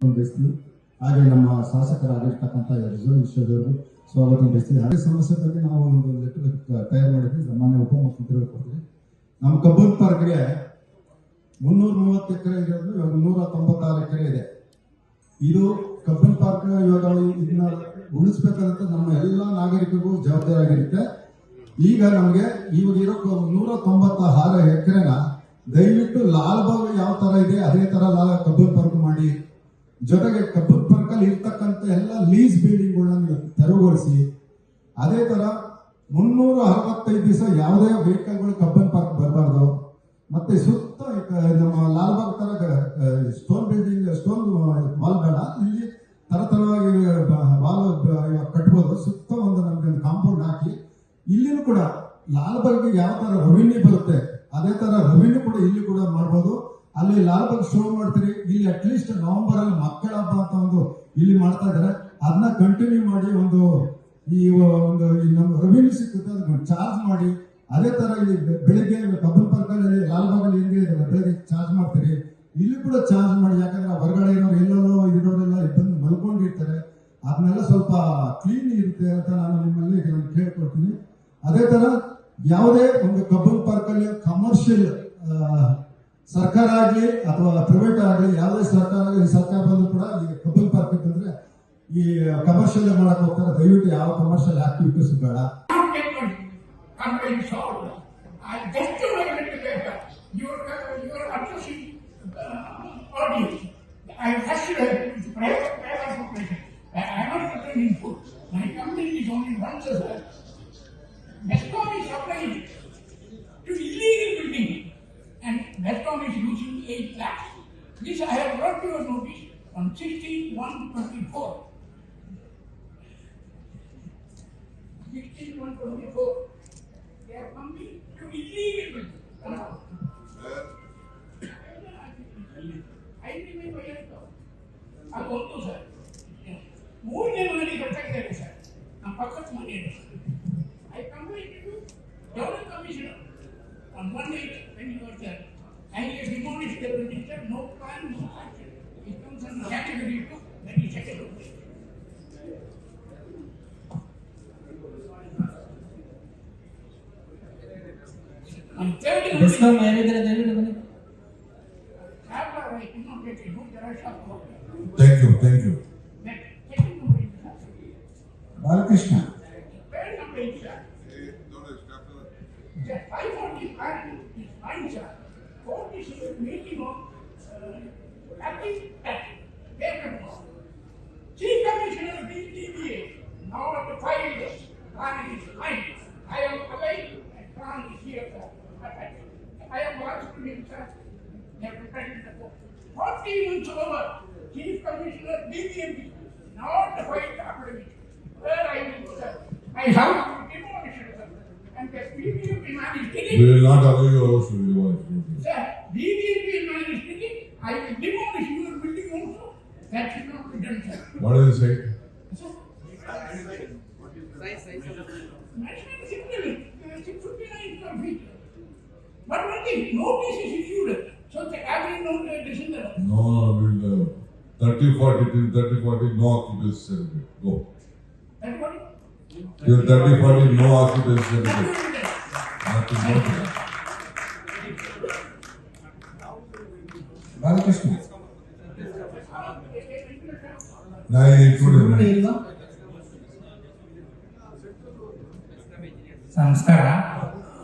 ಹಾಗೆ ನಮ್ಮ ಶಾಸಕರಾಗಿರ್ತಕ್ಕಂಥ ರಿಸರ್ವ್ ವಿಶ್ವದವರು ಸ್ವಾಗತ ಬಯಸ್ತೀವಿ ಹಾಗೆ ಸಮಸ್ಯೆಗಳಲ್ಲಿ ನಾವು ಒಂದು ಲೆಟರ್ ತಯಾರು ಮಾಡಿದ್ವಿ. ಸಾಮಾನ್ಯ ಉಪಮುಖ್ಯಮಂತ್ರಿಗಳು ಕೊಡ್ತೀವಿ ನಮ್ಮ ಕಬ್ಬನ್ ಪಾರ್ಕ್ಗೆ ಮುನ್ನೂರ ಮೂವತ್ತು ಎಕರೆ ಇರೋದು ಇವಾಗ ನೂರ ತೊಂಬತ್ತಾರು ಎಕರೆ ಇದೆ. ಇದು ಕಬ್ಬನ್ ಪಾರ್ಕ್ ಇವಾಗ ಇದನ್ನ ಉಳಿಸ್ಬೇಕಾದಂತ ನಮ್ಮ ಎಲ್ಲ ನಾಗರಿಕರಿಗೂ ಜವಾಬ್ದಾರಿ ಆಗಿರುತ್ತೆ. ಈಗ ನಮಗೆ ಇವಾಗ ಇರೋ ನೂರ ತೊಂಬತ್ತ ಆರು ಎಕರೆನ ದಯವಿಟ್ಟು ಲಾಲ್ಬಾಗ್ ಯಾವ ತರ ಇದೆ, ಅದೇ ತರ ಲಾಲ್ ಕಬ್ಬನ್ ಪಾರ್ಕ್ ಮಾಡಿ. ಜೊತೆಗೆ ಕಬ್ಬನ್ ಪಾರ್ಕ್ ಅಲ್ಲಿ ಇರ್ತಕ್ಕಂಥ ಎಲ್ಲ ಲೀಸ್ ಬಿಲ್ಡಿಂಗ್ ಗಳನ್ನ ತೆರವುಗೊಳಿಸಿ, ಅದೇ ತರ ಮುನ್ನೂರ ಅರವತ್ತೈದು ದಿವಸ ಯಾವುದೇ ವೆಹಿಕಲ್ಗಳು ಕಬ್ಬನ್ ಪಾರ್ಕ್ ಬರಬಾರ್ದು. ಮತ್ತೆ ಸುತ್ತ ನಮ್ಮ ಲಾಲ್ಬಾಗ್ ತರ ಸ್ಟೋನ್ ಬಿಲ್ಡಿಂಗ್ ಸ್ಟೋನ್ ವಾಲ್ ಬೇಡ. ಇಲ್ಲಿ ತರ ತರವಾಗಿ ವಾಲ್ ಕಟ್ಬೋದು. ಸುತ್ತ ಒಂದು ನಮ್ಗೆ ಕಾಂಪೌಂಡ್ ಹಾಕಿ, ಇಲ್ಲಿನೂ ಕೂಡ ಲಾಲ್ಬಾಗ್ ಯಾವ ತರ ರೆವಿನ್ಯೂ ಬರುತ್ತೆ, ಅದೇ ತರ ರೆವಿನ್ಯೂ ಕೂಡ ಇಲ್ಲಿ ಕೂಡ ಮಾಡ್ಬೋದು. ಅಲ್ಲಿ ಲಾಲ್ಬಾಗ್ ಶೋ ಮಾಡ್ತೀರಿ? ಇಲ್ಲಿ ಅಟ್ಲೀಸ್ಟ್ ನವೆಂಬರ್ ಅಲ್ಲಿ ಮಕ್ಕಳ ಹಬ್ಬ ಅಂತ ಒಂದು ಇಲ್ಲಿ ಮಾಡ್ತಾ ಇದಾರೆ ಅದನ್ನ ಕಂಟಿನ್ಯೂ ಮಾಡಿ ಒಂದು ಈ ಒಂದು ನಮ್ಮ ರೆವಿನ್ಯೂ ಸಿಕ್ಕುತ್ತೆ ಅದನ್ನ ಚಾರ್ಜ್ ಮಾಡಿ. ಅದೇ ತರ ಇಲ್ಲಿ ಬೆಳಿಗ್ಗೆ ಕಬ್ಬನ್ ಪಾರ್ಕ್ ಅಲ್ಲಿ ಲಾಲ್ಬಾಗ್ ಅಲ್ಲಿ ಹೆಂಗೆ ಇದೆ ಚಾರ್ಜ್ ಮಾಡ್ತೀರಿ. ಇಲ್ಲಿ ಕೂಡ ಚಾರ್ಜ್ ಮಾಡಿ, ಯಾಕಂದ್ರೆ ಹೊರಗಡೆ ಇರೋರು ಎಲ್ಲೋ ಇರೋರೆಲ್ಲ ಬಂದು ಮಲ್ಕೊಂಡಿರ್ತಾರೆ. ಅದನ್ನೆಲ್ಲ ಸ್ವಲ್ಪ ಕ್ಲೀನ್ ಇರುತ್ತೆ ಅಂತ ನಾನು ನಿಮ್ಮಲ್ಲಿ ನಾನು ಕೇಳ್ಕೊಳ್ತೀನಿ. ಅದೇ ತರ ಯಾವುದೇ ಒಂದು ಕಬ್ಬನ್ ಪಾರ್ಕಲ್ಲಿ ಕಮರ್ಷಿಯಲ್ ಸರ್ಕಾರ ಆಗಲಿ ಅಥವಾ ಪ್ರೈವೇಟ್ ಆಗಲಿ ಯಾವುದೇ ಸರ್ಕಾರ ಆಗಲಿ ಈ ಸರ್ಕಾರ ಬಂದರೂ ಕೂಡ ಈಗ ಕಬಲ್ ಪಾರ್ಕ್ ಇಟ್ಟಿದ್ರೆ ಈ ಕಮರ್ಷಿಯಲ್ ಮಾಡಕ್ಕೆ ಹೋಗ್ತಾರೆ ದಯವಿಟ್ಟು ಯಾವ ಕಮರ್ಷಿಯಲ್ ಆಕ್ಟಿವಿಟೀಸ್ ಬೇಡ Vescom is using 8 lakhs. This I have brought to your notice on 16 1 24. 16 1 24. They are coming to illegal building. I remember years ago. ಅದು ಒಂದು ಸರ್ ಮೂರನೇ ಮನೆ ಕಟ್ತಾ ಇದ್ದಾರೆ ಸರ್ ನಮ್ಮ ಪಕ್ಕದ ಮನೆ ಇದೆ I complaint to develop commissioner on one day when you were there And he is demolished the register, no plan, no action. It comes on Saturday to 32nd of May. I'm telling you. Let's go, Mary, there are Thank you, thank you. Balakrishna. Just five forty five is fine, sir. coefficient minimum uh, active active vector form. Three conditional will deviate now at the five years. One is mine. I am alive and one is here for I am over, Chief Commissioner BBMP, not the White Academy, where I will serve. I have we will not allow your house to be demolished. Sir, DDP my I will demolish your building also. That should not be done, sir. What is it saying? Sir, size, size of the But one thing, notice is issued. So the agri note is in there. No, no, we'll, uh, 30, Go. You have done for me, no occupancy certificate. Nothing more to that. Balakrishna